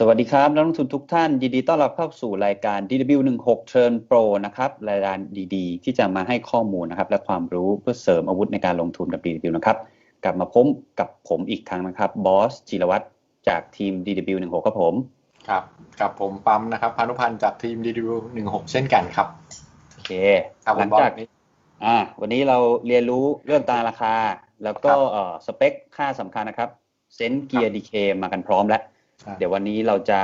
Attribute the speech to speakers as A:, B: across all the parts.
A: สวัสดีครับนักลงทุนทุกท่านยินดีต้อนรับเข้าสู่รายการ DW16 Turn Pro นะครับรายการดีๆ ที่จะมาให้ข้อมูลนะครับ และความรู้เพื่อเสริมอาวุธในการลงทุนกับ DW นะครับกลับมาพบกับผมอีกครั้งนะครับบอสจิรวัตรจากทีม DW16 ครับผม
B: ครับกับผมปั๊มนะครับพานุพันธ์จากทีม DW 16 เช่นกันครับ
A: โอเค
B: ครับ
A: หลัง
B: ผมบอ
A: จาก
B: สนี้
A: อ่าวันนี้เราเรียนรู้เรื่องตารางราคา แล้วก็
B: ครับ
A: เอ่อสเปคค่าสำคัญนะครับเซนเกียร์ดีเคมากันพร้อมแล้ว
B: ใช่
A: เดี๋ยววันนี้เราจะ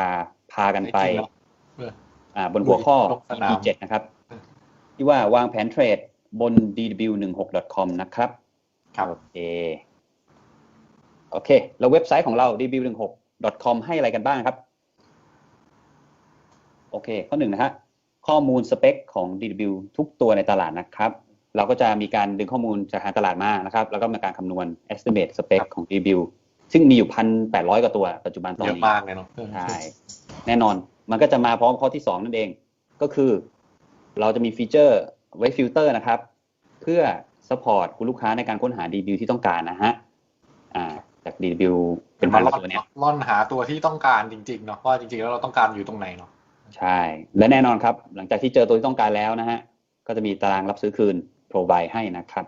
A: พากันไป
B: จริงๆแล้วเออ
A: อ่าบนหัวข้อ
B: ลงสนาม
A: EP 7นะครับ
B: อืม
A: ที่ว่าวางแผนเทรดบน dw16.com นะครับ
B: ครับ
A: โอเคโอเค แล้วเว็บไซต์ของเรา dw16.com ให้อะไรกันบ้างครับ โอเค ข้อหนึ่งนะฮะข้อมูลสเปคของ DW ทุกตัวในตลาดนะครับ เราก็จะมีการดึงข้อมูลจากทางตลาดมานะครับ แล้วก็มีการคำนวณ estimate spec ของ DW ซึ่งมีอยู่พันแปดร้อยกว่าตัวปัจจุบันตอน
B: เยอะ
A: นี้
B: มากเลยเนาะ
A: ใช่แน่นอนมันก็จะมาพร้อมข้อที่สองนั่นเอง ก็คือ เราจะมีฟีเจอร์ไว้ฟิลเตอร์นะครับ เพื่อสปอร์ตคุณลูกค้าในการค้นหา DW ที่ต้องการนะฮะอ่าจาก DW เป็นพันก
B: ล่
A: ว่า
B: อน
A: ตัวเนี้ย
B: ล่อนหาตัวที่ต้องการจริงๆเนาะว่าจริงๆแล้วเราต้องการอยู่ตรงไหนเนาะ
A: ใช่ และแน่นอนครับ หลังจากที่เจอตัวที่ต้องการแล้วนะฮะ ก็จะมีตารางรับซื้อคืน provide ให้นะครับ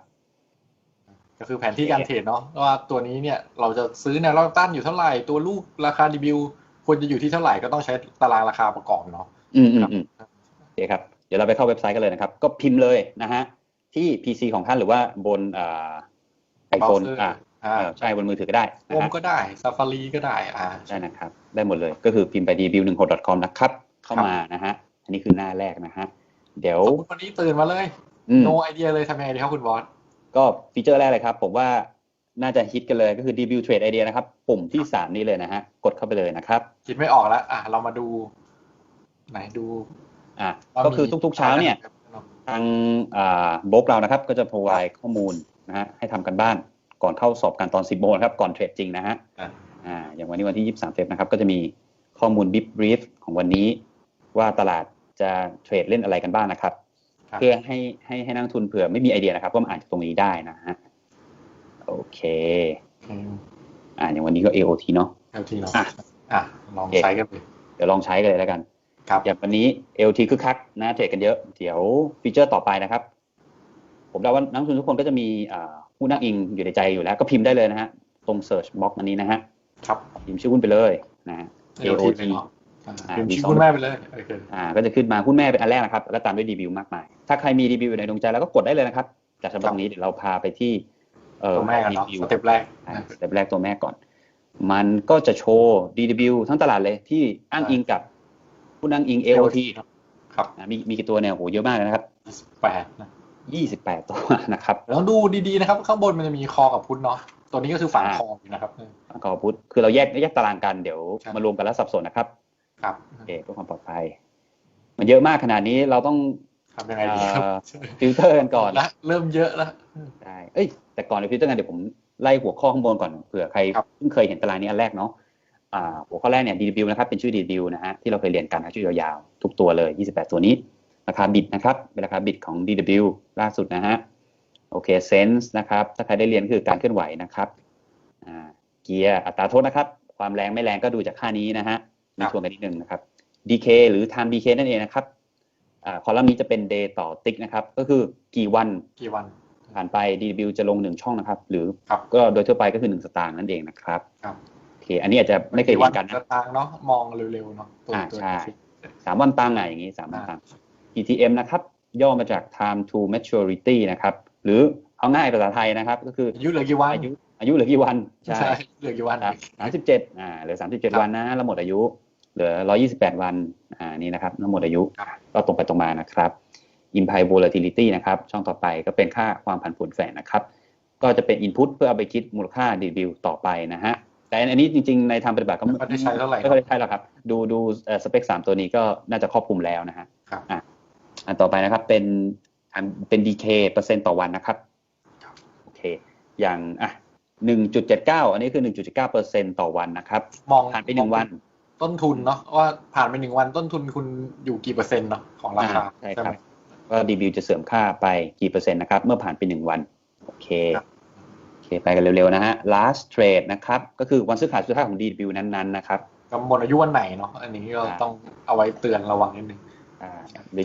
B: ก็คือแผนที่การเทรดเนาะว่าตัวนี้เนี่ยเราจะซื้อแนวรับต้านอยู่เท่าไหร่ ตัวลูกราคา DW ควรจะอยู่ที่เท่าไหร่ก็ต้องใช้ตารางราคาประกอบเนาะ
A: อืมอื
B: ครั
A: ม
B: บ
A: อืมโอเคครับ เดี๋ยวเราไปเข้าเว็บไซต์กันเลยนะครับ ก็พิมพ์เลยนะฮะที่ PC ของท่านหรือว่าบนอ่าไอโฟน
B: Browser
A: อ่า
B: อ่า
A: เออใช่บนมือถือก็ได้
B: โอ
A: นะ
B: ม
A: ฮะ
B: ก็ได้ซาฟารีก็ได้อ่า
A: ได้นะครับ ได้หมดเลยก็คือพิมพ์ไป db16.com นะครับ เข้ามานะฮะอันนี้คือหน้าแรกนะฮะเดี๋ยว
B: สมมติวันนี้ตื่นมาเลย
A: อืม
B: no idea เลยทำยังไงดีครับคุณบอส
A: ก็ฟีเจอร์แรกเลยครับ ผมว่าน่าจะฮิตกันเลยก็คือ db trade idea นะครับ ปุ่มที่สามนี้เลยนะฮะ กดเข้าไปเลยนะครับ
B: คิดไม่ออกแล้ว อะ เรามาดู ไหนดู
A: อ่า
B: ว่า
A: ก็คือ
B: มี
A: ทุกๆเช้าเนี่ย ทางอ่าโบรกเรานะครับ ก็จะ provide ข้อมูลนะฮะให้ทำกันบ้านก่อนเข้าสอบกันตอน 10โมงนะครับ ก่อนเทรดจริงนะฮะ
B: อะ
A: อ่าอย่างวันนี้วันที่ 23เฟบนะครับ ก็จะมีข้อมูล big brief ของวันนี้ ว่าตลาดจะเทรดเล่นอะไรกันบ้างนะครับ
B: ครับ
A: เพื่อให้ให้ให้นักลงทุนเผื่อไม่มีไอเดียนะครับว่ามาอ่านจากตรงนี้ได้นะฮะโอเค
B: อืม
A: อ่าอย่างวันนี้ก็ AOT เนาะ
B: เอาทีเนาะ
A: อะ
B: อะลอง
A: โอเค
B: ใช้กันเลย
A: เดี๋ยวลองใช้กันเลยแล้วกัน
B: ครับ
A: อย่างวันนี้ LT คึกคักนะเทรดกันเยอะ เดี๋ยวฟีเจอร์ต่อไปนะครับ ผมเดาว่านักลงทุนทุกคนก็จะมีอ่าหุ้นนั่งอิงอยู่ในใจอยู่แล้วก็พิมพ์ได้เลยนะฮะตรง search box อันนี้นะฮะ
B: ครับ
A: พิมพ์ชื่อหุ้นไปเลยนะฮะ
B: AOT
A: AOT
B: เลยเนาะอะ
A: อ่า
B: พิมพ์
A: มี
B: ชื่อ
A: สอง
B: คุณแม่ไปเลยโอเค
A: อ่าก็จะขึ้นมาหุ้นแม่เป็นอันแรกนะครับแล้วก็ตามด้วยรีวิวมากมาย ถ้าใครมีรีวิวอยู่ในดวงใจแล้วก็กดได้เลยนะครับ จากฉบับนี้เดี๋ยวเราพาไปที่เอ่อ
B: ตัวแม่กันเนาะ
A: รีวิว
B: สเต็ปแรก
A: อ่าสเต็ปแรกตัวแม่ก่อน มันก็จะโชว์ DW ทั้งตลาดเลยที่อ้างอิงกับหุ้นอ้างอิง AOT
B: ครับ
A: อ่ามีมีกี่ตัวเนี่ยโหเยอะมากเลยนะครับ
B: แปดนะ
A: 28ตัวนะครับ
B: แล้วดูดีๆนะครับ ข้างบนมันจะมีคอกับพุทเนาะตัวนี้ก็คือฝั่ง
A: อ่า
B: คออยู่นะครับ
A: ก็พุทธคือเราแยกแยกตารางกันเดี๋ยว
B: ใช่
A: มารวมกันแล้วสับสนนะครับ
B: ครับ
A: โอเคเพื่อความปลอดภัย มันเยอะมากขนาดนี้เราต้อง
B: ทำยังไงดีครับ
A: เอ่อฟิลเตอร์กันก่อน
B: ละเริ่มเยอะแล้ว
A: ใช่เอ้ย แต่ก่อนในฟิลเตอร์กันเดี๋ยวผมไล่หัวข้อข้างบนก่อนเผื่อใคร
B: ครับ
A: เพิ่งเคยเห็นตารางนี้อันแรกเนาะอ่าหัวข้อแรกเนี่ย DW นะครับเป็นชื่อ DW นะฮะที่เราเคยเรียนกันนะชื่อยาวๆ ทุกตัวเลย 28 ตัวนี้ราคาบิตนะครับเป็นราคาบิตของ DW ล่าสุดนะฮะโอเคเซนส์นะครับถ้าใครได้เรียนคือการเคลื่อนไหวนะครับอ่าเกียร์อัตราโทษนะครับ ความแรงไม่แรงก็ดูจากค่านี้นะฮะ มี
B: ครับ
A: ทวนกันนิดนึงนะครับ DK หรือ time DK นั่นเองนะครับอ่าคอลัมน์นี้จะเป็น day ต่อ tick นะครับ ก็คือกี่วัน
B: กี่วัน
A: ผ่านไป DW จะลงหนึ่งช่องนะครับ หรือ
B: ครับ
A: ก็โดยทั่วไปก็คือหนึ่งสตางค์นั่นเองนะครับ
B: ครับ
A: โอเคอันนี้อาจจะไม่เคย
B: กี่
A: เห็
B: วัน
A: นกันนะ
B: สตางค์เนาะมองเร็วๆเนาะตัว
A: อ่า
B: ตัว
A: ใช่
B: นี้
A: สามวันตังค์อะอย่างนี้สามวันตังค์ ETM นะครับ ย่อมาจาก time to maturity นะครับ หรือเอาง่ายภาษาไทยนะครับ ก็คือ
B: อายุเหลือกี่วัน
A: อายุอายุเหลือกี่วัน
B: ใช่เหลือกี่วัน
A: ครับสามสิบเจ็ดอ่าเหลือสามสิบเจ็ด
B: ครับ
A: วันนะแล้วหมดอายุ เหลือร้อยี่สิบแปดวัน อ่า นี่นะครับแล้วหมดอายุ
B: ครับ
A: ก็ตรงไปตรงมานะครับ implied volatility นะครับ ช่องต่อไปก็เป็นค่าความผันผวนแฝงนะครับ ก็จะเป็น input เพื่อเอาไปคิดมูลค่า DW ต่อไปนะฮะ แต่อันนี้จริงๆ ในทางปฏิบัติก็
B: ไม่ค่อยได้ใช้เท่าไหร่
A: ไม่ค่อยได้ใช้หรอกครับ ดูดูสเปคสามตัวนี้ก็น่าจะครอบคลุมแล้วนะฮะ
B: ครับ
A: อะอันต่อไปนะครับ เป็นอันเป็น DK เปอร์เซ็นต์ต่อวันนะครับ โอเค อย่างอะหนึ่งจุดเจ็ดเก้าอันนี้คือหนึ่งจุดเจ็ดเก้าเปอร์เซ็นต์ต่อวันนะครับ
B: มอง
A: ผ่านไปหนึ่งวัน
B: ต้นทุนเนาะว่าผ่านไปหนึ่งวันต้นทุนคุณอยู่กี่เปอร์เซ็นต์เนาะของราคา
A: อ่าใช่ครับ
B: ไหม
A: ก็ดีบิวจะเสริมค่าไปกี่เปอร์เซ็นต์นะครับ เมื่อผ่านไปหนึ่งวัน โอเค
B: ครับ
A: โอเค ไปกันเร็วๆนะฮะ last trade นะครับ ก็คือวันซื้อขายสุดท้ายของ DW นั้นๆนะครับ
B: กับหมดอายุวันไหนเนาะอันนี้ก็ต้องเอาไว้เตือนระวังนิดนึง
A: อ่า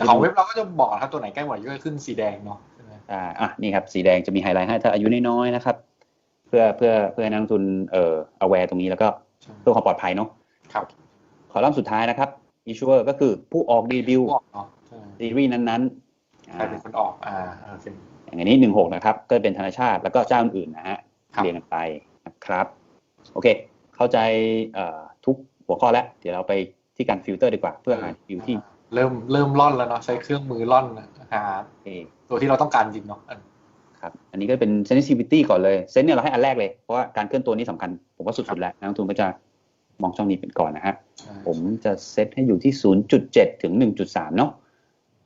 B: แต่ของเว็บเราก็จะบอกนะครับตัวไหนใกล้หมดอายุก็ขึ้นสีแดงเนาะใช่ไหม
A: อ่าอะนี่ครับสีแดงจะมีไฮไลท์ให้ถ้าอายุน้อยๆนะครับ เพื่อเพื่อเพื่อให้นักลงทุนเอ่อ aware ตรงนี้แล้วก็
B: ใช่
A: เพื่อความปลอดภัยเนาะ
B: ครับ
A: คอลัมน์สุดท้ายนะครับ issuer ก็คือผู้ออกดีบิว
B: บอกเนาะใช่
A: ซีรีส์นั้นๆอ่า
B: ใครเป็นคนออกอ่าโอเค
A: อย่างนี้หนึ่งหกนะครับ ก็เป็นธนาชาติแล้วก็เจ้าอื่นๆนะฮะ
B: ครับ
A: เรียงกันไปนะครับ โอเค เข้าใจเอ่อทุกหัวข้อแล้ว เดี๋ยวเราไปที่การฟิลเตอร์ดีกว่า เพื่อหาฟิลที่
B: เริ่มเริ่มล่อนแล้วเนาะใช้เครื่องมือล่อนนะหา
A: เอ
B: ตัวที่เราต้องการจริงเนาะอัน
A: ครับอันนี้ก็เป็น sensitivity ก่อนเลยเซนเนี่ยเราให้อันแรกเลย เพราะว่าการเคลื่อนตัวนี้สำคัญ ผมว่าสุดๆแล้วนักลงทุนก็จะ มองช่องนี้เป็นก่อนนะฮะ
B: ใช่
A: ผมจะเซตให้อยู่ที่ 0.7 ถึง 1.3 เนาะ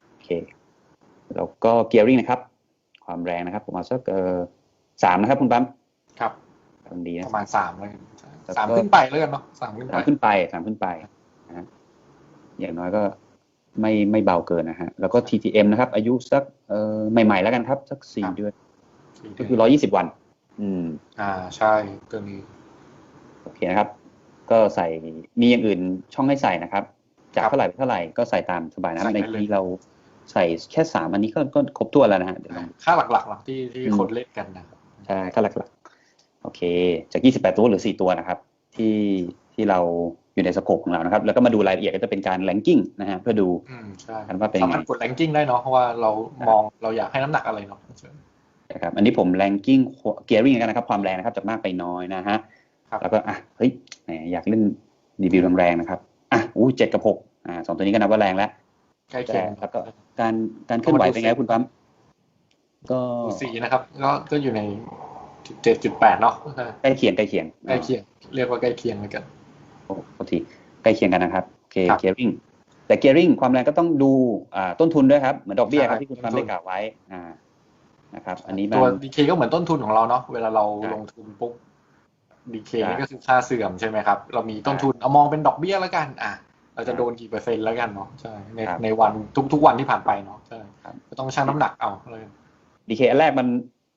A: โอเค แล้วก็ gearing นะครับ ความแรงนะครับ ผมเอาสักเอ่อสามนะครับคุณปั๊ม
B: ครับ
A: กำลังดีนะ
B: ประมาณสามเลย
A: แล้วก็
B: สามขึ้นไปแล้วกันเนาะสามขึ้นไป
A: สามขึ้นไปสามขึ้นไปนะฮะอย่างน้อยก็ไม่ไม่เบาเกินนะฮะ แล้วก็ TTM นะครับ อายุสักเอ่อใหม่ ๆ แล้วกันครับ สักสี่เดือน ก็คือ120วัน อืม
B: อ่าใช่ตัวนี้
A: โอเคนะครับ ก็ใส่มีอย่างอื่นช่องให้ใส่นะครับ จาก
B: ครับ
A: เท่าไหร่ไปเท่าไหร่ก็ใส่ตามสบายนะครับ
B: ใส่
A: ใน
B: ได้เลย
A: ที่เราใส่แค่สามอันนี้ก็ก็ครบถ้วนแล้วนะฮะเดี๋ยวลอง
B: ค่าหลักๆหลักที่ที่
A: อืม
B: คนเล่นกันนะครับ
A: ใช่ค่าหลักๆ โอเค จาก28ตัวเหรือ4ตัวนะครับ ที่ที่เราอยู่ในสโคปของเรานะครับ แล้วก็มาดูรายละเอียดก็จะเป็นการ ranking นะฮะเพื่อดู
B: อืมใช่
A: กันว่าเป็นยังไง
B: สามารถกดแรงกิ้งได้เนาะเพราะว่าเรามองเราอยากให้น้ำหนักอะไรเนาะ
A: นะครับอันนี้ผม ranking gearing กันนะครับ ความแรงนะครับจากมากไปน้อยนะฮะ
B: ครับ
A: แล้วก็อะเฮ้ยแหมอยากเล่นรีวิวแรงๆนะครับอะอู้เจ็ดกับหกอ่าสองตัวนี้ก็นับว่าแรงแล้ว
B: ใกล้เคียง
A: แต่แล้วก็การการเคลื่อนไหวเป็นไงครับคุณปั๊มก็
B: ดูสีนะครับ ก็ก็อยู่ในเจ็ดจุดแปดเนาะ
A: ใกล้เคียงใกล้เคียง
B: ใกล้เคียงเรียกว่าใกล้เคียงเลยกัน
A: โอ้โทษทีใกล้เคียงกันนะครับโอเค
B: ครับ
A: gearing แต่ gearing ความแรงก็ต้องดูอ่าต้นทุนด้วยครับเหมือนดอกเบี้ยครับ
B: ใช่
A: ที่คุณปั๊ม
B: ต้นทุน
A: ได้กล่าวไว้อ่านะครับ อันนี้มั
B: ตัวนดีเคก็เหมือนต้นทุนของเราเนาะเวลาเรา
A: ใช่
B: ลงทุนปุ๊บ ดีเค
A: ใช่
B: นี่ก็คือค่าเสื่อมใช่ไหมครับ เรามีต้นทุนเอามองเป็นดอกเบี้ยแล้วกัน อะ เราจะโดนกี่เปอร์เซ็นต์แล้วกันเนาะใช่ใน
A: ครับ
B: ในวันทุกทุกวันที่ผ่านไปเนาะใช่
A: ครับ
B: ก็ต้องชั่งน้ำหนักเอาเลย
A: ดีเคอันแรกมัน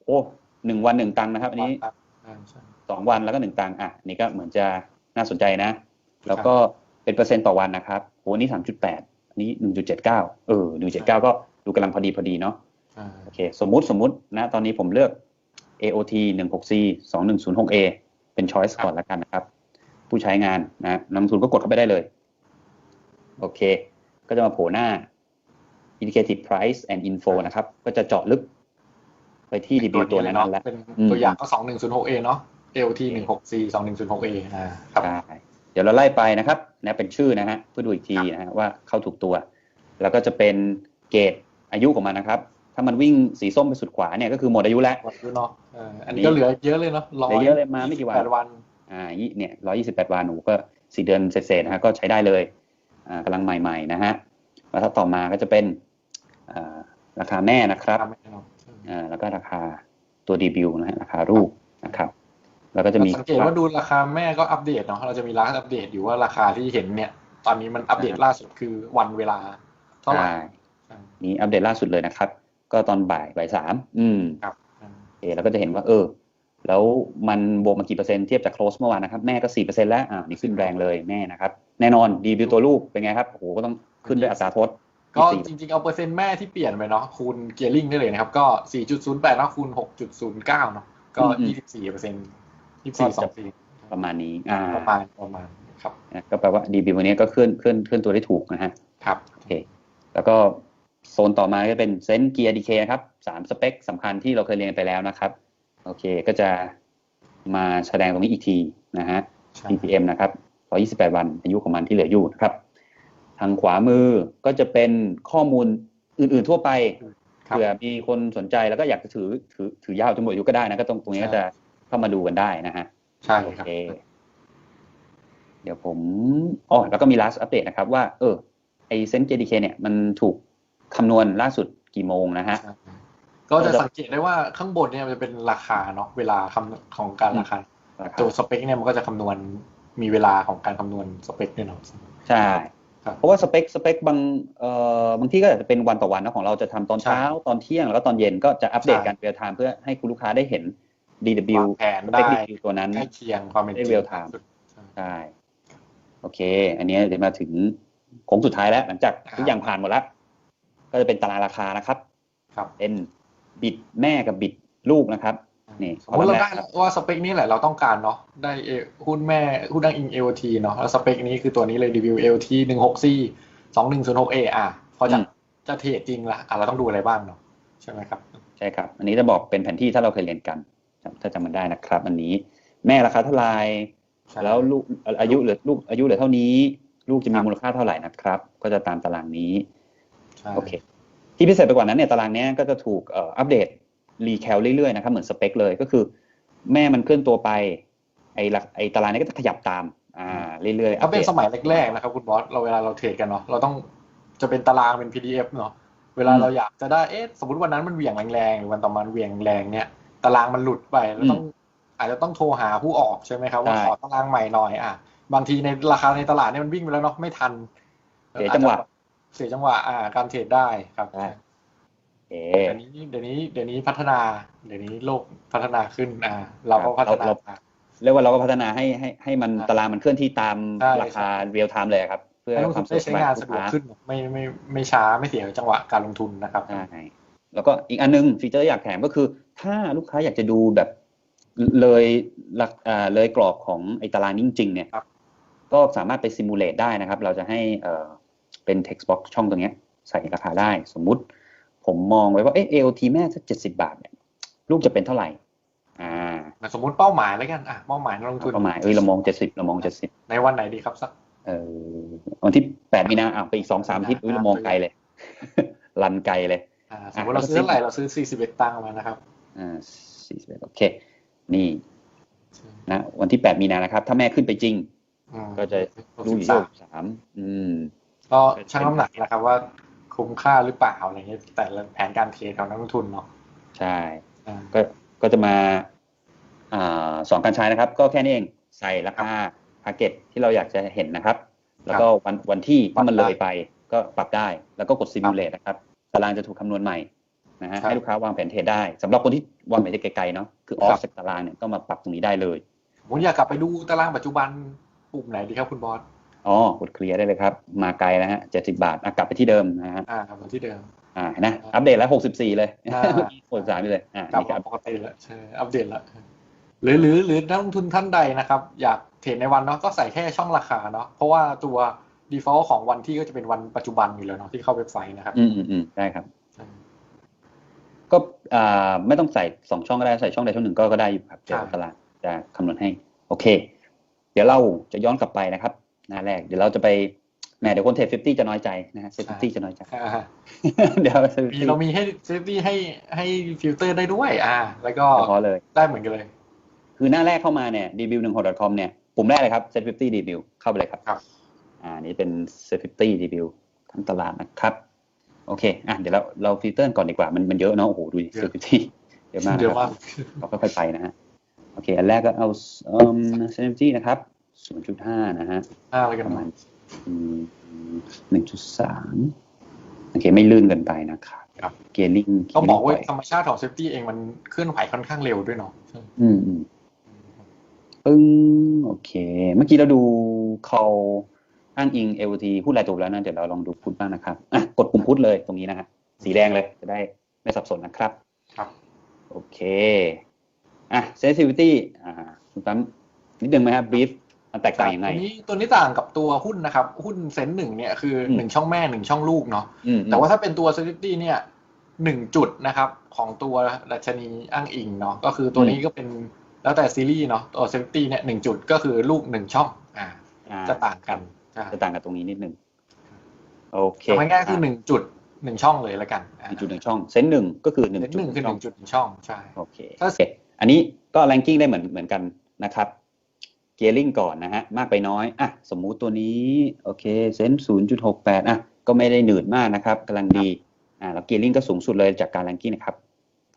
A: โอ้หนึ่งวันหนึ่งตังค์นะครับ อันนี้
B: ใช่ใช่
A: สองวันแล้วก็หนึ่งตังค์อะอันนี่ก็เหมือนจะน่าสนใจนะ แล้วก็เป็นเปอร์เซ็นต์ต่อวันนะครับโหอันนี้สามจุดแปดอันนี้หนึ่งจุดเจ็ดเก้าเออหนึ่งเจ็ดเก้าก็ดูกำลังพอดีพอดีเนาะ
B: ใช่
A: โอเค สมมุติสมมุตินะ ตอนนี้ผมเลือก AOT 16C 2106A เป็น choice ก่อนแล้วกันนะครับ ผู้ใช้งานนะนักลงทุนก็กดเข้าไปได้เลย โอเค ก็จะมาโผล่หน้า indicative price and info นะครับ ก็จะเจาะลึกไปที่รีวิวตัวนั้น
B: เนาะ
A: ๆแล้ว
B: เป็น
A: อืม
B: ตัวอย่างก็สองหนึ่งศูนย์หกเอเนาะ AOT หนึ่งหก C สองหนึ่งศูนย์หก A อ่าครับ
A: ใช่เดี๋ยวเราไล่ไปนะครับนะเป็นชื่อนะฮะเพื่อดูอีกทีนะฮะว่าเข้าถูกตัว แล้วก็จะเป็นเกรดอายุของมันนะครับ ถ้ามันวิ่งสีส้มไปสุดขวาเนี่ยก็คือหมดอายุแล้ว
B: หมดอายุเนาะเอออันนี้ก็เหลือเยอะเลยเนาะ
A: เหลือเยอะเลยมาไม่กี่วัน
B: แปดวัน
A: อ่ายี่เนี่ยร้อยี่สิบแปดวันหนูก็สี่เดือนเศษๆนะฮะก็ใช้ได้เลยอ่ากำลังใหม่ๆนะฮะแล้วถ้าต่อมาก็จะเป็นอ่าราคาแม่นะครับ
B: ทำไม่ได้เนาะ
A: อ่าแล้วก็ราคาตัวดีบิวนะฮะราคารูปนะครับแล้วก็จะมี
B: สังเกตว่าดูราคาแม่ก็อัปเดตเนาะเราจะมีร้านอัปเดตอยู่ว่าราคาที่เห็นเนี่ย ตอนนี้มันอัปเดตล่าสุดคือวันเวลาเท่าไหร่
A: ใช่นี่อัปเดตล่าสุดเลยนะครับ ก็ตอนบ่ายบ่ายสามอืม
B: ครับ
A: โอเคแล้วก็จะเห็นว่า เออ แล้วมันบวกมากี่เปอร์เซ็นต์เทียบจาก close เมื่อวานนะครับ แม่ก็สี่เปอร์เซ็นต์แล้วอ่านี่ขึ้นแรงเลยแม่นะครับ แน่นอนดีบิวตัวลูกเป็นไงครับโอ้โหก็ต้องขึ้นด้วยอัตราทด
B: ก็
A: สี่
B: จริงๆ เอาเปอร์เซ็นต์แม่ที่เปลี่ยนไปเนาะคูณเกียร์ลิงได้เลยนะครับ ก็ 4.08เนาะคูณ 6.09 เนาะก็ 24เปอร์เซ็นต์24 24
A: ประมาณนี้อ่า
B: ประมาณประมาณครับ
A: นะก็แปลว่าดีบิววันนี้ก็เคลื่อนเคลื่อนเคลื่อนตัวได้ถูกนะฮะ
B: ครับ
A: โอเค แล้วก็ โซนต่อมาก็เป็นเซนเกียร์ดีเคนะครับสามสเปคสำคัญที่เราเคยเรียนไปแล้วนะครับ โอเคก็จะมาแสดงตรงนี้อีกทีนะฮะ
B: ใช่
A: PPM นะครับ128 วันอายุของมันที่เหลืออยู่นะครับ ทางขวามือก็จะเป็นข้อมูลอื่นๆทั่วไป
B: ครับ
A: เผื่อมีคนสนใจแล้วก็อยากจะถือถือถือยาวจนหมดอายุก็ได้นะ ก็ตรงตรงนี้ก็จะเข้ามาดูกันได้นะฮะ
B: ใช่
A: โอ
B: ครับ
A: เคเดี๋ยวผมอ๋อแล้วก็มี last update นะครับว่า เออไอเซน JDK เนี่ยมันถูก คำนวณล่าสุดกี่โมงนะฮะ
B: ใช่ก็จะสังเกตได้ว่าข้างบนเนี่ยมันจะเป็นราคาเนาะเวลาคำของการราคาตัวสเปคเนี่ยมันก็จะคำนวณมีเวลาของการคำนวณสเปคด้วยเนาะ
A: ใช่
B: ครับ
A: เพราะว่าสเปคสเปคบางเอ่อบางที่ก็อาจจะเป็นวันต่อวันนะของเราจะทำตอน
B: ใช่
A: เช้าตอนเที่ยงแล้วก็ตอนเย็นก็จะอัปเดต
B: ใช่
A: กันเรียลไทม์เพื่อให้คุณลูกค้าได้เห็น DW
B: วางแผน
A: สเปค
B: ได้
A: DW ตัวนั้น
B: ใกล้เคียงความเป็นจริง
A: ได้ real time
B: สุดใช่
A: ใช่โอเค อันนี้เดี๋ยวมาถึงโค้งสุดท้ายแล้ว หลังจากทุกอย่างผ่านหมดแล้ว ก็จะเป็นตารางราคานะครับ
B: ครับ
A: เป็นบิดแม่กับบิดลูกนะครับนี่
B: สมมติเรา
A: คอลัมน์แร
B: ได้
A: ก
B: แล้วว่าสเปคนี้แหละเราต้องการเนาะได้เอหุ้นแม่หุ้นดังอิง LT เนาะแล้วสเปคนี้คือตัวนี้เลยรีวิว LT หนึ่งหก C สองหนึ่งศูนย์หก A อะพอจะจะเทรดจริงละอะเราต้องดูอะไรบ้างเนาะใช่ไหมครับ
A: ใช่ครับ อันนี้จะบอกเป็นแผนที่ถ้าเราเคยเรียนกัน ถ้าจำมันได้นะครับ อันนี้แม่ราคาเท่าไหร่
B: ใช่
A: แล้วลูกอายุเหลือลูกอายุเหลือเท่านี้ ลูกจะ
B: ค
A: มี
B: รับ
A: มูลค่าเท่าไหร่นะครับ ก็จะตามตารางนี้
B: ใช่
A: โอเค ที่พิเศษไปกว่านั้นเนี่ยตารางเนี้ยก็จะถูกเอ่ออัปเดตรีแคลเรื่อยๆนะครับเหมือนสเปคเลยก็คือ แม่มันเคลื่อนตัวไปไอ้หลักไอ้ตารางนี้ก็จะขยับตามอ่าเรื่อยๆอั
B: ถ้า
A: ป
B: เป็
A: เด
B: น
A: ต
B: สมัยแรกๆนะครับคุณบอสเราเวลาเราเทรดกันเนาะเราต้องจะเป็นตารางเป็น PDF เนาะเวลา
A: อืม
B: เราอยากจะได้เอ๊ะสมมติวันนั้นมันเหวี่ยงแรงๆหรือวันต่อมาเหวี่ยงแรงๆเนี่ยตารางมันหลุดไปเราต้องอาจจะต้องโทรหาผู้ออกใช่ไหมครับว่า
A: ใช่
B: ขอตารางใหม่หน่อยอะบางทีในราคาในตลาดเนี่ยมันวิ่งไปแล้วเนาะไม่ทัน
A: เสียจังหวะ
B: เสียจังหวะอ่าการเทรดได้ครับ
A: ได้เอ
B: เดี๋ยวนี้เดี๋ยวนี้เดี๋ยวนี้พัฒนา เดี๋ยวนี้โลกพัฒนาขึ้นอ่าเราก็พัฒนา
A: เราเรียกว่าเราก็พัฒนาให้ให้ให้มัน
B: ครับ
A: ตารางมันเคลื่อนที่ตาม
B: ใช่
A: ราคาเรียลไทม์เลยครับ เพื่อ
B: ให้ลง
A: ค
B: ทุ
A: วาม
B: นได้ใช้งานสะดวก
A: ลูค้
B: ขึ้นไม่ไม่ไม่ช้าไม่เสียจังหวะการลงทุนนะครับ
A: ใช่แล้วก็อีกอันนึงฟีเจอร์อยากแถมก็คือ ถ้าลูกค้าอยากจะดูแบบเลยหลักอ่าเลยกรอบของไอ้ตารางนี้จริงๆเนี่ย
B: ครับ
A: ก็สามารถไปซิมูเลตได้นะครับ เราจะให้เอ่อ เป็น text box ช่องตรงเนี้ยใส่ราคาได้ สมมุติ ผมมองไว้ว่าเอ๊ะ AOT แม่สักเจ็ดสิบาทเนี่ยลูกจะเป็นเท่าไหร่อ่า
B: สมมุติเป้าหมายแล้วกันอะเป้าหมายนักลงทุน
A: เป้าหมายเอ้ยเรามองเจ็ดสิบเรามองเจ็ดสิบ
B: ในวันไหนดีครับสัก
A: เอ่อวันที่แปดมีนาอะไปอีกสองสามอาทิตย์
B: อ่า
A: อุ้ยเรามองไกลเลยรันไกลเลย
B: อ่าสมมติเราซื้อเท่าไหร่เราซื้อ41ตังค์มานะครับ
A: อ่าสี่สิบเอ็ดโอเค นี่นะวันที่แปดมีนานะครับ ถ้าแม่ขึ้นไปจริง
B: อืม
A: ก็จะลูกอยู่
B: สา
A: ที่
B: ม
A: สามอืม
B: ก็ชั่งน้ำหนักนะครับ ว่าคุ้มค่าหรือเปล่าอะไรเงี้ยแต่ละแผนการเทรดของนักลงทุนเนาะ
A: ใช่
B: อ่า
A: ก็ก็จะมาอ่าสองการใช้นะครับ ก็แค่นี้เองใส่ราคาพาเก็ตที่เราอยากจะเห็นนะครับ แล้วก็วันวันที่ถ้ามันเลยไปก็ปรับได้ แล้วก็กดซิมูเลตนะครับตารางจะถูกคำนวณใหม่นะฮะให้ลูกค้าวางแผนเทรดได้สำหรับคนที่วางแผนเทรดไกลๆเนาะคือออฟจากตารางเนี่ยก็มาปรับตรงนี้ได้เลย
B: ผมอยากกลับไปดูตารางปัจจุบันปุ่มไหนดีครับคุณบอส
A: อ๋อกดเคลียร์ได้เลยครับ มาไกลแล้วฮะเจ็ดสิบาทอะกลับไปที่เดิมนะฮะ
B: อ่าเหมือนที่เดิม
A: อ่าเห็นนะอัปเดตแล้วหกสิบสี่เลย
B: อ่า
A: หกสิบสามเลยอ่าก
B: ลับ
A: นี่ค
B: มา
A: รับ
B: ปกติแล้วใช่อัปเดตแล้วหรือหรือหรือนักลงทุนท่านใดนะครับ อยากเทรดในวันเนาะก็ใส่แค่ช่องราคาเนาะเพราะว่าตัว default ของวันที่ก็จะเป็นวันปัจจุบันอยู่แล้วเนาะที่เข้าเว็บไซต์นะครับ
A: อืมอืมอืมได้ครับ ก็อ่าไม่ต้องใส่สองช่องก็ได้ใส่ช่องใดช่องหนึ่งก็ก็ได้อยู่ครับเดี๋ยว
B: ใช่
A: ตารางจะคำนวณให้ โอเค เดี๋ยวเราจะย้อนกลับไปนะครับ หน้าแรก เดี๋ยวเราจะไปแหมเดี๋ยวคนเทรดฟิฟตี้จะน้อยใจนะฮะเซฟิฟตี้จะน้อยใจ
B: อ่า
A: เดี๋ยว
B: มีเรามีให้เซฟตี้ให้ให้ฟิลเตอร์ได้ด้วย อ่า แล้วก็
A: พอเลย
B: ได้เหมือนกันเลย
A: คือหน้าแรกเข้ามาเนี่ย debut หนึ่งหก com เนี่ยปุ่มแรกเลยครับ set 50 debut เข้าไปเลยครับ
B: ครับ
A: อ่านี่เป็น set 50 debut ทั้งตลาดนะครับ โอเค อะเดี๋ยวเราเราฟิลเตอร์ก่อนดีกว่ามันมันเยอะเนาะโอ้โหดูดิ set 50เยอะมากนะ
B: เดี๋ยว
A: ค
B: ว่า
A: รับเราค่อยๆไปนะฮะโอเค อันแรกก็เอาเอ่อ set 50นะครับ 0.5นะฮะ
B: อ่าอะไรกัน
A: ประ
B: เน
A: มาณ
B: อะ
A: หนึ่งจุดสามโอเคไม่ลื่นเกินไปนะครับ
B: ครับ
A: เกียร์ลิง
B: ต้องบอกว่าธรรมชาติของเซฟตี้เองมันเคลื่อนไหวค่อนข้างเร็วด้วยเนาะใช่
A: อืมอืมปึ้งโอเค เมื่อกี้เราดู call อ้างอิง LT พูดรายตัวไปแล้วนะเดี๋ยวเราลองดูพุทบ้างนะครับอะกดปุ่มพุทเลยตรงนี้นะฮะสีแดงเลยจะได้ไม่สับสนนะครับ
B: ครับ
A: โอเค อะ sensitivity อ่าคุณปั๊มนิดนึงไหมครับ brief มันแตกต่างยังไง
B: ตัวนี้ตัวนี้ต่างกับตัวหุ้นนะครับ หุ้นเซนหนึ่งเนี่ยคืออ
A: ม
B: หนึ่งช่องแม่หนึ่งช่องลูกเนาะ
A: อืม
B: แต่ว่าถ้าเป็นตัว s e ซ i ตี้เนี่ยหนึ่งจุดนะครับของตัวดัชนีอ้างอิงเนาะก็คือตัวนี้ก็เป็นแล้วแต่ซีรีส์เนาะตัว s e ซ i ตี้เนี่ยหนึ่งจุดก็คือลูกหนึ่งช่องอ่า
A: อ่า
B: จะต่างกันใช่
A: จะต่างกับตรงนี้นิดนึงโอเค
B: แต่ง่ายๆคือหนึ่งจุดหนึ่งช่องเลยละกัน
A: หนึ่งจุดหนึ่งช่องเซนหนึ่งก็คือหนึ่ง
B: เซน
A: จุด
B: หนึ่งคือหนึ่งจุดหนึ่งช่องใช่
A: โอเค
B: ถ้า
A: โอเคอันนี้ก็ ranking ได้เหมือนเหมือนกันนะครับ เกียร์ลิงก่อนนะฮะมากไปน้อยอะสมมุติตัวนี้โอเคเซนศูนย์จุดหกแปดอะก็ไม่ได้หนืดมากนะครับกำลังดีอ่าแล้วเกียร์ลิงก็สูงสุดเลยจากการ ranking นะครับ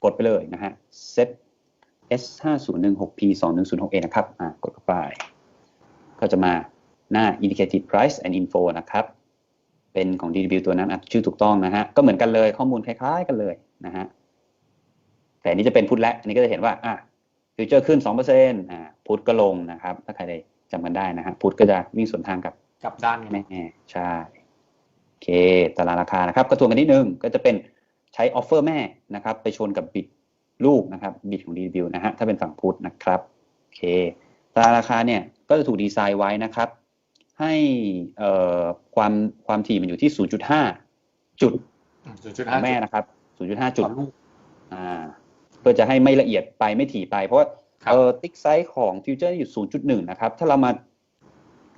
A: กดไปเลยนะฮะ set s ห้าศูนย์หนึ่งหก p สองหนึ่งศูนย์หกเอนะครับอ่ากดเข้าไป ก็จะมาหน้า indicative price and info นะครับ เป็นของ DW ตัวนั้นอะชื่อถูกต้องนะฮะ ก็เหมือนกันเลยข้อมูลคล้ายๆกันเลยนะฮะ แต่นนี้จะเป็นพุทธและ อันนี้ก็จะเห็นว่าอะ ฟิวเจอร์ขึ้น2%อ่าพุทธก็ลงนะครับ ถ้าใครได้จำกันได้นะฮะพุธก็จะวิ่งสวนทางกับ
B: กลับด้านกัน
A: แม่ใช่โอเคตารางราคานะครับก็ทวนกันนิดนึงก็จะเป็นใช้ออฟเฟอร์แม่นะครับ ไปชนกับบิดลูกนะครับบิดของ DW นะฮะถ้าเป็นฝั่งพุธนะครับโอเคตารางราคาเนี่ยก็จะถูกดีไซน์ไว้นะครับ ให้เอ่อความความถี่มันอยู่ที่ 0.5 จุด
B: ศูนย์จุด
A: ข
B: ห้า
A: องแม่นะครับ 0.5 จุด
B: ต่อลูก
A: อ่า เพื่อจะให้ไม่ละเอียดไปไม่ถี่ไป เพราะว่า
B: ครับ
A: เออติ๊กไซส์ของฟิวเจอร์อยู่ 0.1 นะครับ ถ้าเรามา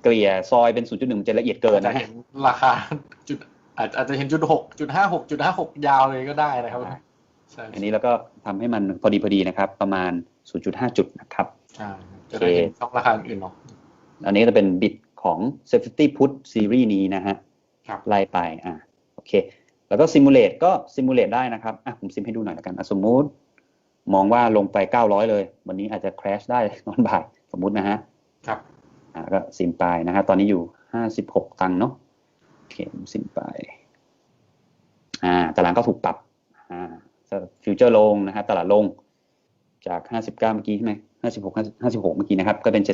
A: เกลี่ยซอยเป็น 0.1 มันจะละเอียดเกิน
B: จะ
A: นะ
B: เห็
A: ฮะ
B: นราคาจุดอาจอาจจะเห็นจุดหกจุดห้าหกจุดห้าหกยาวเลยก็ได้นะครับ
A: ใช่
B: ใช่
A: อันนี้แล้วก็ทำให้มันพอดีพอดีนะครับ ประมาณ 0.5 จุดนะครับ
B: ใช่จะได้เห็นช่องราคาอื่นๆเนาะ
A: อันนี้ก็จะเป็นบิตของ Safety Put Series นี้นะฮะ
B: ครับ
A: ไล่ไปอะโอเค แล้วก็ซิมูเลตก็ซิมูเลตได้นะครับอะผมซิมให้ดูหน่อยแล้วกันอะสมมุติ มองว่าลงไป 900 เลย วันนี้อาจจะ crash ได้ตอนบ่ายสมมุตินะฮะ
B: ครับ
A: อ่าก็ซิมไปนะฮะ ตอนนี้อยู่ 56 ตังค์เนาะโอเคผมซิมไปอ่า ตลาดก็ถูกปรับ อ่าฟิวเจอร์ลงนะฮะ ตลาดลงจาก 59 เมื่อกี้ใช่ไหม56 56 เมื่อกี้นะครับ ก็เป็น 75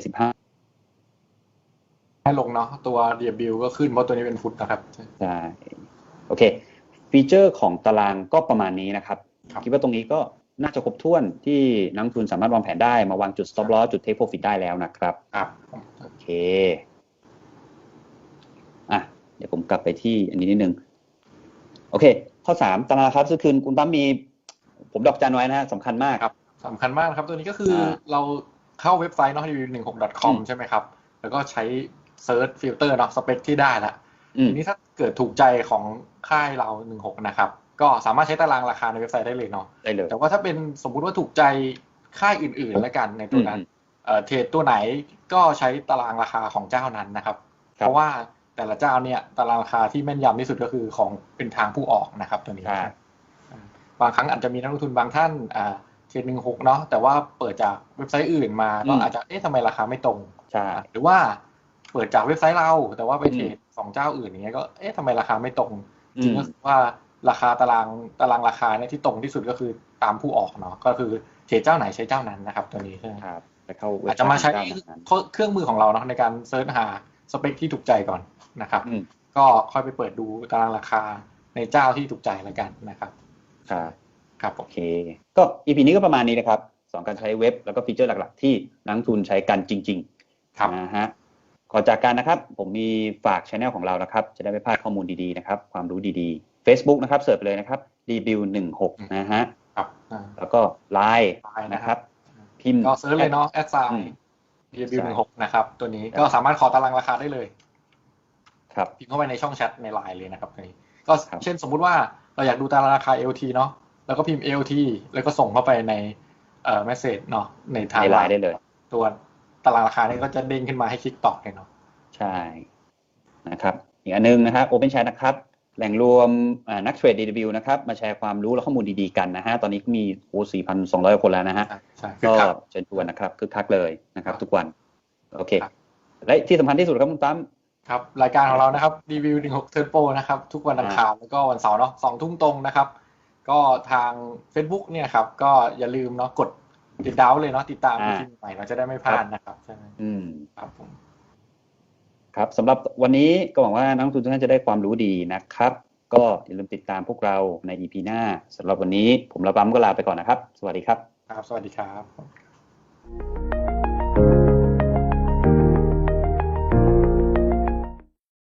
B: ให้ลงเนาะ ตัวเดียบิลก็ขึ้นเพราะตัวนี้เป็นฟุตนะครับ
A: ใช่ โอเค ฟีเจอร์ของตารางก็ประมาณนี้นะครับ
B: ครับ
A: คิดว่าตรงนี้ก็ น่าจะครบถ้วนที่นักลงทุนสามารถวางแผนได้มาวางจุด stop loss จุด take profit ได้แล้วนะครับ
B: ครับ
A: โอเคอะเดี๋ยวผมกลับไปที่อันนี้นิดนึง โอเค ข้อสามตารางครับซึ่งคืนคุณปั๊มมี ผมดอกจันไว้นะฮะสำคัญมาก
B: ครับสำคัญมากนะครับ ตัวนี้ก็คืออาเราเข้าเว็บไซต์เนาะ review หนึ่งหก com
A: อืม
B: ใช่ไหมครับ แล้วก็ใช้เซิร์ชฟิลเตอร์เนาะสเปคที่ได้ละ
A: อืม
B: ทีนี้ถ้าเกิดถูกใจของค่ายเราหนึ่งหกนะครับ ก็สามารถใช้ตารางราคาในเว็บไซต์ได้เลยเนาะ
A: ได้เลย
B: แต่ว่าถ้าเป็นสมมุติว่าถูกใจค่ายอื่นๆแล้วกันในตัวนั้น
A: อืม
B: เอ่อเทรดตัวไหนก็ใช้ตารางราคาของเจ้านั้นนะครับ
A: ครับ
B: เพราะว่าแต่ละเจ้าเนี่ยตารางราคาที่แม่นยำที่สุดก็คือของเป็นทางผู้ออกนะครับตัวนี้
A: ใช่
B: อ่าบางครั้งอาจจะมีนักลงทุนบางท่านอ่าเทรดหนึ่งหกเนาะแต่ว่าเปิดจากเว็บไซต์อื่นมาก็อาจจะเอ๊ะทำไมราคาไม่ตรง
A: ใช่
B: หรือว่าเปิดจากเว็บไซต์เรา แต่ว่าไป
A: อืม
B: เทรดสองเจ้าอื่นอย่างเงี้ยก็เอ๊ะทำไมราคาไม่ตรง
A: อื
B: จริง
A: ม
B: ก็คือว่า ราคาตารางตารางราคาเนี่ยที่ตรงที่สุดก็คือตามผู้ออกเนาะก็คือเทรดเจ้าไหนใช้เจ้านั้นนะครับ ตัวนี้ใช่ไหม
A: ครับไปเข้าเว็บ
B: อาจจะมาใช้
A: เจ้นั้น
B: เครื่องมือของเราเนาะในการเซิร์ชหาสเปคที่ถูกใจก่อนนะครับ
A: อืม
B: ก็ค่อยไปเปิดดูตารางราคาในเจ้าที่ถูกใจแล้วกันนะครับ
A: ครับ
B: ครับผ
A: โอ
B: ม
A: เค ก็ EP นี้ก็ประมาณนี้นะครับสองการใช้เว็บแล้วก็ฟีเจอร์หลักๆ ที่นักลงทุนใช้กันจริง ๆ
B: ครับ
A: นะฮะก่อนจากกันนะครับ ผมมีฝากช anel ของเรานะครับ จะได้ไม่พลาดข้อมูลดีๆนะครับ ความรู้ดีๆ Facebook นะครับเสิร์ชไปเลยนะครับ debut 1 6นะฮะ
B: ครับอ่า
A: แล้วก็ Line
B: Line
A: นะครับ
B: นะครับ
A: พิมพ์
B: ก็เซิร์ชเลยเนาะแอดไซ
A: อืม
B: น์ DW หนึ่งหกนะครับ ตัวนี้ก็สามารถขอตารางราคาได้เลย
A: ครับ
B: พิมพ์เข้าไปในช่องแชทในไลน์เลยนะครับตัวนี้ ก็
A: ครับ
B: เช่นสมมุติว่าเราอยากดูตารางราคา LT เนาะแล้วก็พิมพ์ LT แล้วก็ส่งเข้าไปในเอ่อ message เนาะในทาง
A: ในไลน์ได้เลย
B: ตัวตารางราคาเนี่ยก็จะเด้งขึ้นมาให้คลิกต่อเลยเนาะ
A: ใช่นะครับ อีกอันนึงนะครับ Open Chat นะครับ แหล่งรวมอ่านักเทรด DW นะครับ มาแชร์ความรู้และข้อมูลดีๆกันนะฮะ ตอนนี้ก็มีโอ้4,200 คนแล้วนะฮะ
B: ใช่ใช่คือ
A: ก็
B: ครับ
A: เชิญชวนนะครับคึกคักเลยนะครับ ทุกวัน โอเค
B: ครับ
A: และที่สำคัญที่สุดครับคุณตั้ม
B: ครับ รายการของเรานะครับรีวิว 16 Turn Pro นะครับ ทุกวันอังคารแล้วก็วันเสาร์เนาะสองทุ่มตรงนะครับ ก็ทาง Facebook เนี่ยครับ ก็อย่าลืมเนาะกดติดดาวเลยเนาะติดตาม
A: อ่า
B: ทีใหม่เราจะได้ไม่พลาดนะครับใช่ไหม
A: อืม
B: ครับผม
A: ครับสำหรับวันนี้ก็หวังว่านักลงทุนทุกท่านจะได้ความรู้ดีนะครับ ก็อย่าลืมติดตามพวกเราใน EP หน้าสำหรับวันนี้ผมระบัมก็ลาไปก่อนนะครับ สวัสดีครับ
B: ครับ สวัสดีครับ